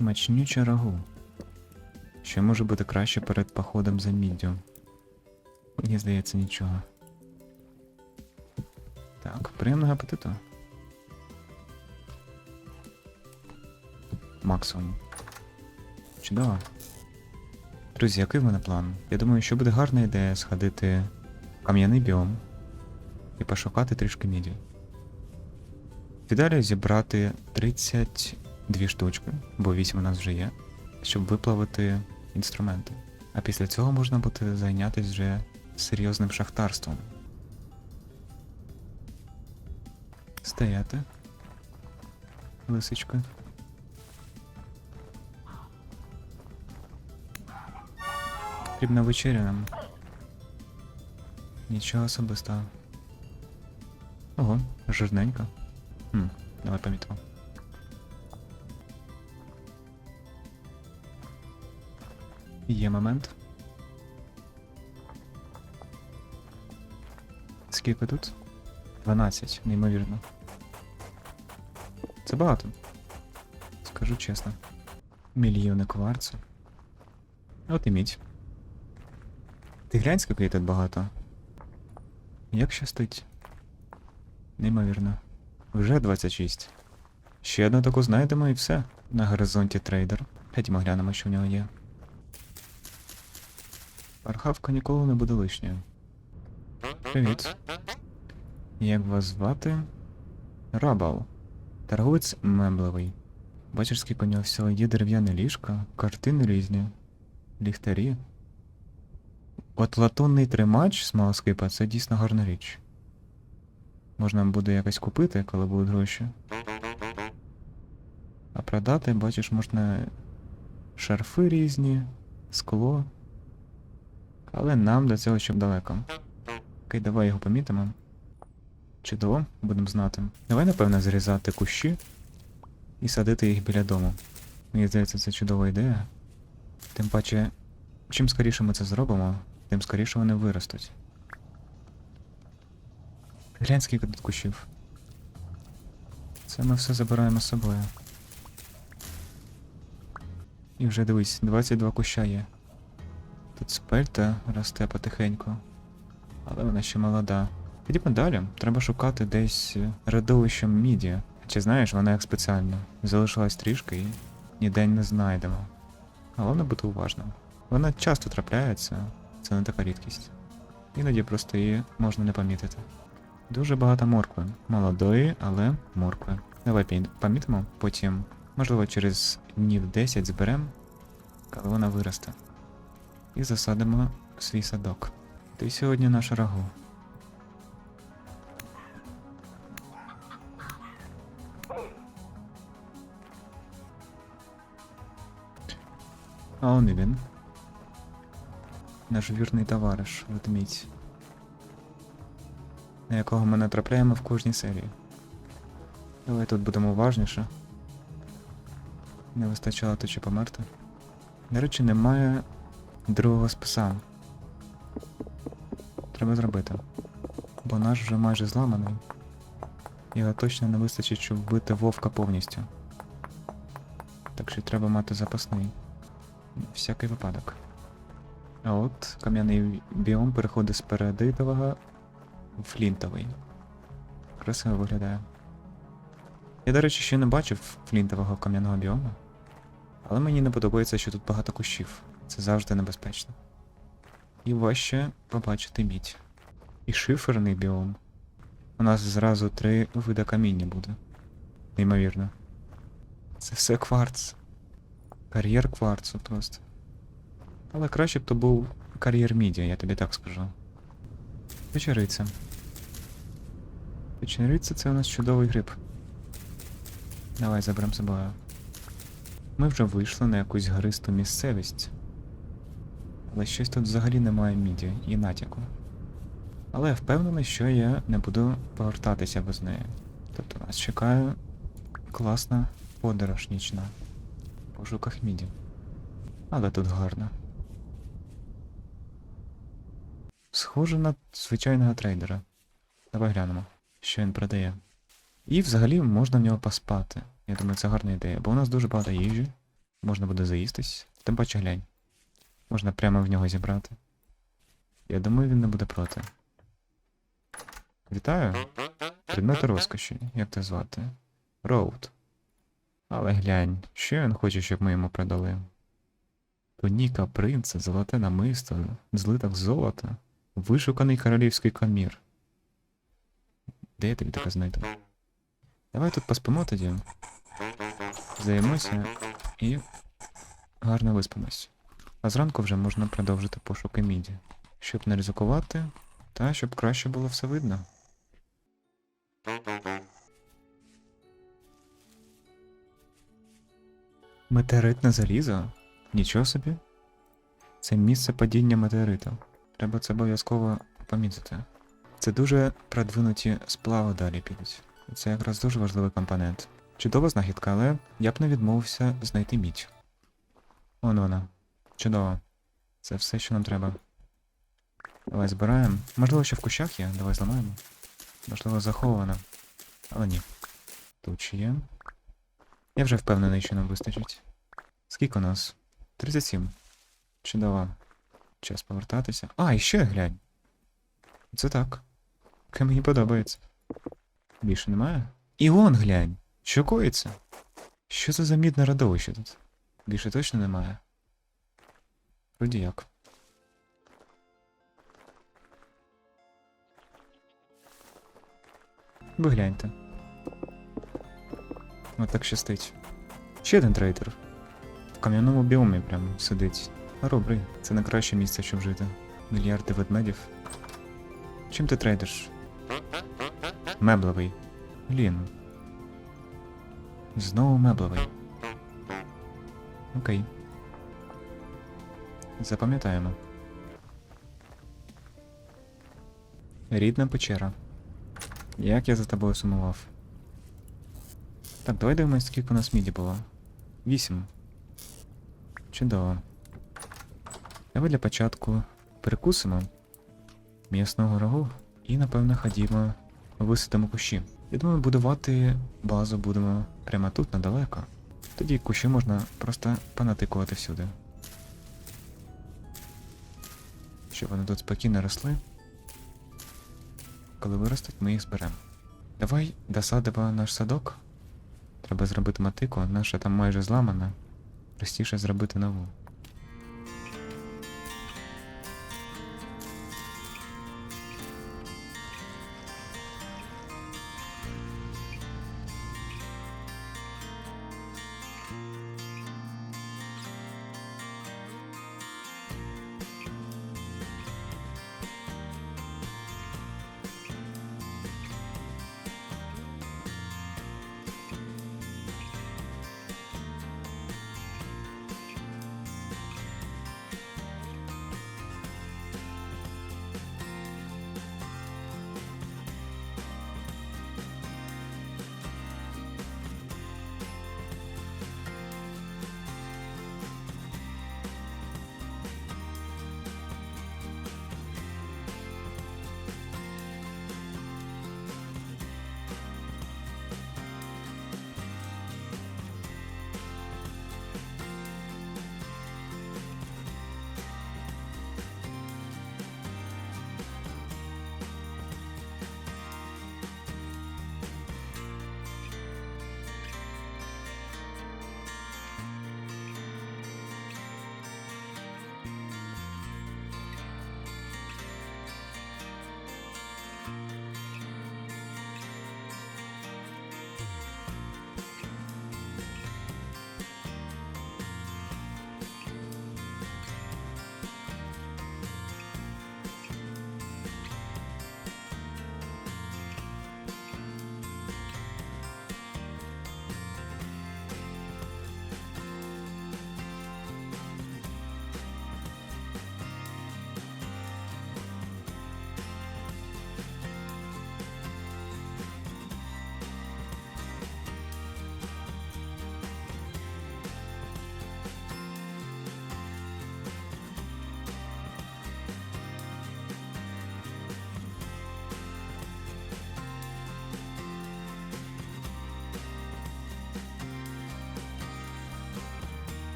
Смачнюче рагу. Що може бути краще перед походом за міддю? Мені здається, нічого. Так, приємного апетиту. Максимум. Чудово. Друзі, який в мене план? Я думаю, що буде гарна ідея сходити в кам'яний біом і пошукати трішки міді. В ідеалі зібрати 32 штучки, бо 8 у нас вже є, щоб виплавити інструменти. А після цього можна буде зайнятися вже серйозним шахтарством. Стояти. Лисичка. Потрібна вечеря нам. Нічого особистого. Ого, жирненько. Хм, давай помітимо. Є момент. Скільки тут? 12, неймовірно. Це багато. Скажу чесно. Мільйони кварцу. От і мідь. Ти глянь, скільки тут багато. Як щастить. Неймовірно. Вже 26. Ще одну таку знайдемо і все. На горизонті трейдер. Ходімо глянемо, що в нього є. Архавка ніколи не буде лишньою. Привіт. Як вас звати? Рабал. Торговець меблевий. Бачиш, скільки у нього всього є дерев'яне ліжка, картини різні, ліхтарі. От латунний тримач з смолоскипа це дійсно гарна річ. Можна буде якось купити, коли будуть гроші. А продати, бачиш, можна шарфи різні, скло. Але нам до цього ще далеко. Окей, давай його помітимо. Чудово, будемо знати. Давай, напевно, зрізати кущі і садити їх біля дому. Мені здається, це чудова ідея. Тим паче, чим скоріше ми це зробимо, тим скоріше вони виростуть. Глянь, скільки тут кущів. Це ми все забираємо з собою. І вже дивись, 22 куща є. Тут спельта росте потихеньку. Але вона ще молода. Підіймо далі. Треба шукати десь е, родовище міді. Чи знаєш, вона як спеціально. Залишилась трішки і ніде не знайдемо. Головне бути уважним. Вона часто трапляється, це не така рідкість. Іноді просто її можна не помітити. Дуже багато моркви. Молодої, але моркви. Давай помітимо, потім, можливо, через днів 10 зберемо, коли вона виросте. І засадимо свій садок. Ти сьогодні наш рагу. А он і він. Наш вірний товариш, ведмідь. На якого ми натрапляємо в кожній серії. Давай тут будемо уважніше. Не вистачало то чи померти. До речі, немає другого списа. Треба зробити. Бо наш вже майже зламаний. Його точно не вистачить, щоб вбити вовка повністю. Так що треба мати запасний. Всякий випадок. А от кам'яний біом переходить з передитового в флінтовий. Красиво виглядає. Я, до речі, ще не бачив флінтового кам'яного біому. Але мені не подобається, що тут багато кущів. Це завжди небезпечно. І важче побачити мідь. І шиферний біом. У нас зразу три вида каміння буде. Неймовірно. Це все кварц. Кар'єр кварцу просто. Але краще б то був кар'єр мідія, я тобі так скажу. Печериця. Печериця це у нас чудовий гриб. Давай заберемо собою. Ми вже вийшли на якусь гристу місцевість. Але щось тут взагалі немає міді і натяку. Але я впевнений, що я не буду повертатися без неї. Тобто нас чекає класна подорож нічна. В пошуках міді. Але тут гарно. Схоже на звичайного трейдера. Давай глянемо, що він продає. І взагалі можна в нього поспати. Я думаю, це гарна ідея, бо у нас дуже багато їжі. Можна буде заїстись. Тим паче глянь. Можна прямо в нього зібрати. Я думаю, він не буде проти. Вітаю. Предмети розкоші, як те звати? Роуд. Але глянь, що він хоче, щоб ми йому продали? Туніка принца, золоте намисто, злиток золота, вишуканий королівський комір. Де я тобі таке знайду? Давай тут поспимо тоді. Займемося і гарно виспимось. А зранку вже можна продовжити пошуки міді, щоб не ризикувати, та щоб краще було все видно. Метеоритне залізо? Нічого собі. Це місце падіння метеориту. Треба це обов'язково помітити. Це дуже продвинуті сплави далі підуть. Це якраз дуже важливий компонент. Чудова знахідка, але я б не відмовився знайти мідь. Вон вона. Чудово. Це все, що нам треба. Давай збираємо. Можливо, ще в кущах є, давай зламаємо. Можливо, захована. Але ні. Тут ще є. Я вже впевнений, що нам вистачить. Скільки у нас? 37. Чудово. Час повертатися. А, і ще глянь. Це так. Таке мені подобається. Більше немає? І вон глянь. Що коїться? Що це за мідне радовище тут? Більше точно немає. Вроді як. Ви. От так щастить. Ще один трейдер. В кам'яному біомі прям сидить. Добрий, це найкраще місце, щоб жити. Мільярди ведмедів. Чим ти трейдиш? Меблевий. Блін. Знову меблевий. Окей. Запам'ятаємо. Рідна печера. Як я за тобою сумував. Так, давай дивимось, скільки у нас міді було. Вісім. Чудово. Давай для початку перекусимо м'ясного рагу і, напевно, ходімо висадимо кущі. Я думаю, будувати базу будемо прямо тут, недалеко. Тоді кущі можна просто понатикувати всюди. Щоб вони тут спокійно росли. Коли виростуть, ми їх зберемо. Давай досадимо наш садок. Треба зробити матику, наша там майже зламана. Простіше зробити нову.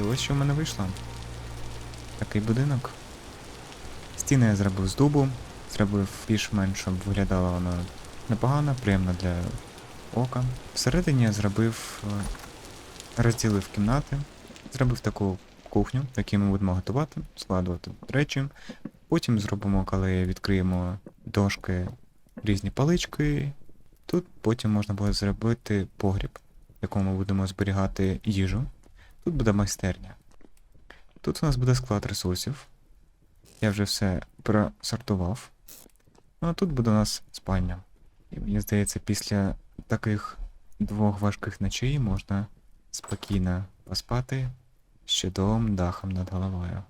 І ось що в мене вийшло. Такий будинок. Стіни я зробив з дубу, зробив більш-менш, щоб виглядало воно непогано, приємно для ока. Всередині я зробив, е, розділив кімнати, зробив таку кухню, в якій ми будемо готувати, складувати речі. Потім зробимо, коли відкриємо дошки, різні палички. Тут потім можна буде зробити погріб, в якому будемо зберігати їжу. Тут буде майстерня. Тут у нас буде склад ресурсів. Я вже все просортував. Ну а тут буде у нас спальня. І мені здається, після таких двох важких ночей можна спокійно поспати з чудовим дахом над головою.